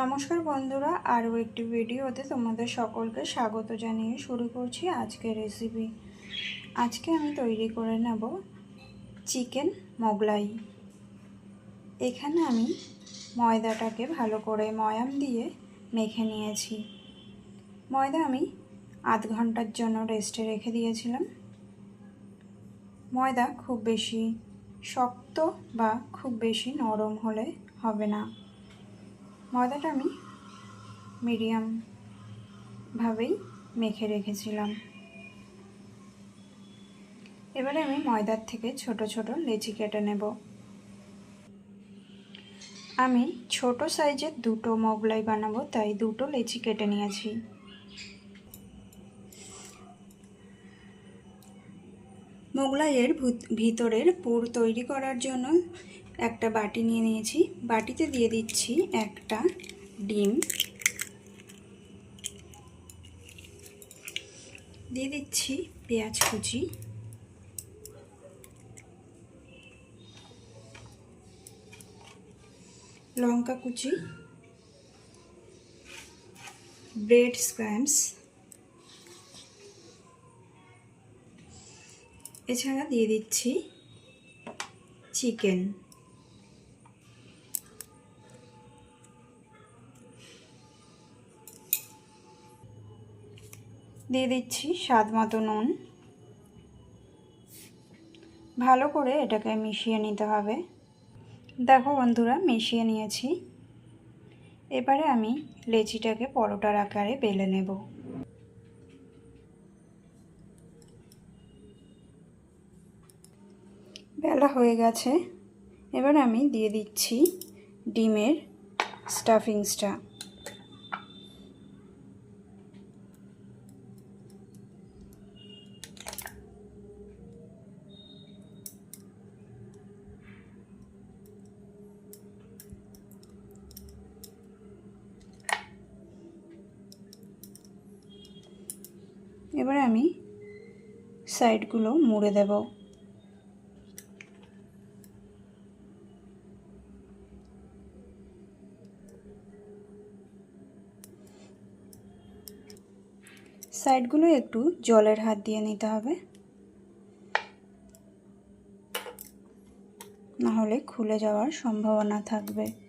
নমস্কার বন্ধুরা, আরও একটি ভিডিওতে তোমাদের সকলকে স্বাগত জানিয়ে শুরু করছি আজকের রেসিপি আজকে আমি তৈরি করে নেব চিকেন মোগলাই। এখানে আমি ময়দাটাকে ভালো করে ময়াম দিয়ে মেখে নিয়েছি। ময়দা আমি আধ ঘণ্টার জন্য রেস্টে রেখে দিয়েছিলাম। ময়দা খুব বেশি শক্ত বা খুব বেশি নরম হলে হবে না। ময়দাটা আমি মিডিয়াম ভাবেই মেখে রেখেছিলাম। এবারে আমি ময়দার থেকে ছোট ছোট লেচি কেটে নেব। আমি ছোট সাইজের দুটো মোগলাই বানাবো, তাই দুটো লেচি কেটে নিয়েছি। মোগলাইয়ের ভিতরের পুর তৈরি করার জন্য একটা বাটি নিয়ে নিয়েছি। বাটিতে দিয়ে দিচ্ছি একটা ডিম। দিয়ে দিচ্ছি পেঁয়াজ কুচি। লঙ্কা কুচি। ব্রেড স্ক্র্যাম্পস এছাড়া দিয়ে দিচ্ছি চিকেন। দিয়ে দিচ্ছি স্বাদ মতো নুন। ভালো করে এটাকে মিশিয়ে নিতে হবে। দেখো বন্ধুরা, মিশিয়ে নিয়েছি। এবারে আমি লেচিটাকে পরোটার আকারে বেলে নেব। বেলা হয়ে গেছে। এবার আমি দিয়ে দিচ্ছি ডিমের স্টাফিংসটা। এবার আমি সাইডগুলো মুড়ে দেব। সাইডগুলো একটু জলের হাত দিয়ে নিতে হবে। নাহলে খুলে যাওয়ার সম্ভাবনা থাকবে।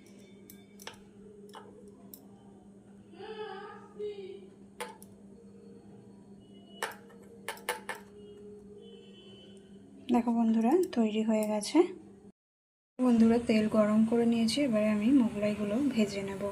দেখো বন্ধুরা, তৈরি হয়ে গেছে। বন্ধুরা, তেল গরম করে নিয়েছি, এবারে আমি মোগলাইগুলো ভেজে নেব।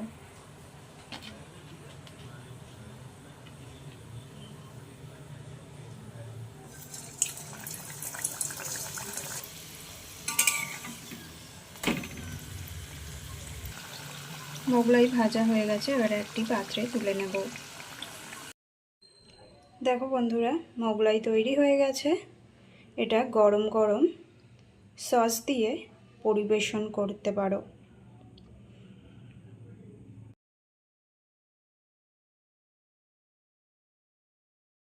মোগলাই ভাজা হয়ে গেছে, এবারে একটি পাত্রে তুলে নেব। দেখো বন্ধুরা, মোগলাই তৈরি হয়ে গেছে। এটা গরম গরম সস দিয়ে পরিবেশন করতে পারো।